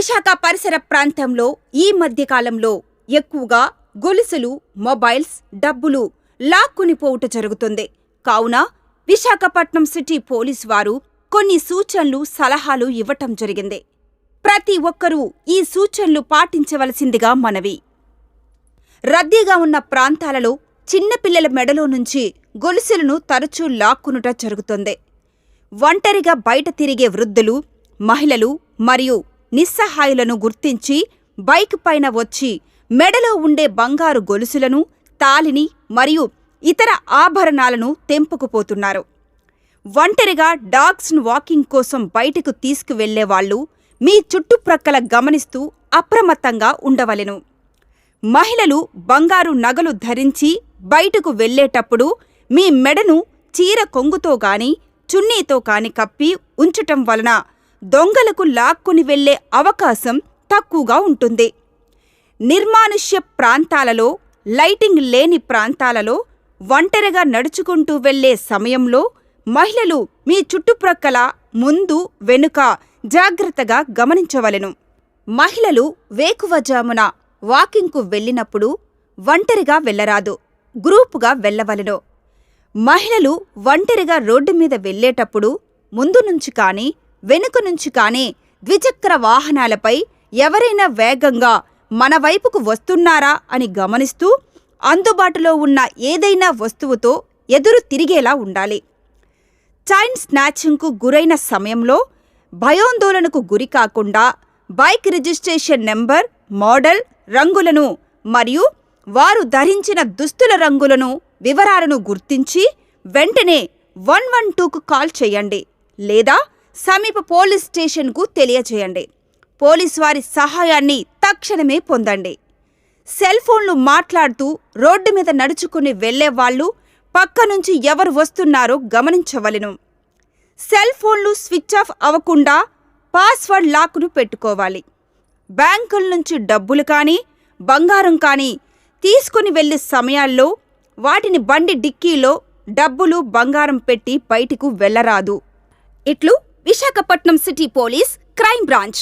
విశాఖ పరిసర ప్రాంతంలో ఈ మధ్యకాలంలో ఎక్కువగా గొలుసులు మొబైల్స్ డబ్బులు లాక్కునిపోవుట జరుగుతుంది. కావున విశాఖపట్నం సిటీ పోలీస్ వారు కొన్ని సూచనలు సలహాలు ఇవ్వటం జరిగింది. ప్రతి ఒక్కరూ ఈ సూచనలు పాటించవలసిందిగా మనవి. రద్దీగా ఉన్న ప్రాంతాలలో చిన్నపిల్లల మెడలో నుంచి గొలుసులను తరచూ లాక్కునుట జరుగుతుంది. ఒంటరిగా బయట తిరిగే వృద్ధులు మహిళలు మరియు నిస్సహాయులను గుర్తించి బైక్ పైన వచ్చి మెడలో ఉండే బంగారు గొలుసులను తాలిని మరియు ఇతర ఆభరణాలను తెంపుకుపోతున్నారు ఒంటరిగా డాగ్స్ను వాకింగ్ కోసం బయటకు తీసుకువెళ్ళేవాళ్ళు మీ చుట్టుప్రక్కల గమనిస్తూ అప్రమత్తంగా ఉండవలెను. మహిళలు బంగారు నగలు ధరించి బయటకు వెళ్ళేటప్పుడు మీ మెడను చీర కొంగుతో గాని చున్నీతో కాని కప్పి ఉంచటం వలన దొంగలకు లాక్కుని వెళ్ళే అవకాశం తక్కువగా ఉంటుంది. నిర్మానుష్య ప్రాంతాలలో లైటింగ్ లేని ప్రాంతాలలో ఒంటరిగా నడుచుకుంటూ వెళ్ళే సమయంలో మహిళలు మీ చుట్టుప్రక్కల ముందు వెనుక జాగ్రత్తగా గమనించవలెను. మహిళలు వేకువజామున వాకింగ్కు వెళ్ళినప్పుడు ఒంటరిగా వెళ్ళరాదు గ్రూపుగా వెళ్ళవలెను. మహిళలు ఒంటరిగా రోడ్డు మీద వెళ్ళేటప్పుడు ముందు నుంచి కానీ వెనుక నుంచి కానీ ద్విచక్ర వాహనాలపై ఎవరైనా వేగంగా మన వైపుకు వస్తున్నారా అని గమనిస్తూ అందుబాటులో ఉన్న ఏదైనా వస్తువుతో ఎదురు తిరిగేలా ఉండాలి. చైన్ స్నాచింగ్కు గురైన సమయంలో భయోందోళనకు గురి కాకుండా బైక్ రిజిస్ట్రేషన్ నెంబర్ మోడల్ రంగులను మరియు వారు ధరించిన దుస్తుల రంగులను వివరాలను గుర్తించి వెంటనే వన్ వన్ టూకు కాల్ చేయండి లేదా సమీప పోలీస్ స్టేషన్కు తెలియచేయండి పోలీస్ వారి సహాయాన్ని తక్షణమే పొందండి. సెల్ ఫోన్లు మాట్లాడుతూ రోడ్డు మీద నడుచుకుని వెళ్ళేవాళ్ళు పక్క నుంచి ఎవరు వస్తున్నారో గమనించవలెను. సెల్ ఫోన్లు స్విచ్ ఆఫ్ అవ్వకుండా పాస్వర్డ్ లాక్ను పెట్టుకోవాలి. బ్యాంకుల నుంచి డబ్బులు కానీ బంగారం కానీ తీసుకుని వెళ్ళే సమయాల్లో వాటిని బండి డిక్కీలో డబ్బులు బంగారం పెట్టి బయటికి వెళ్ళరాదు ఇట్లు Visakhapatnam city police crime branch.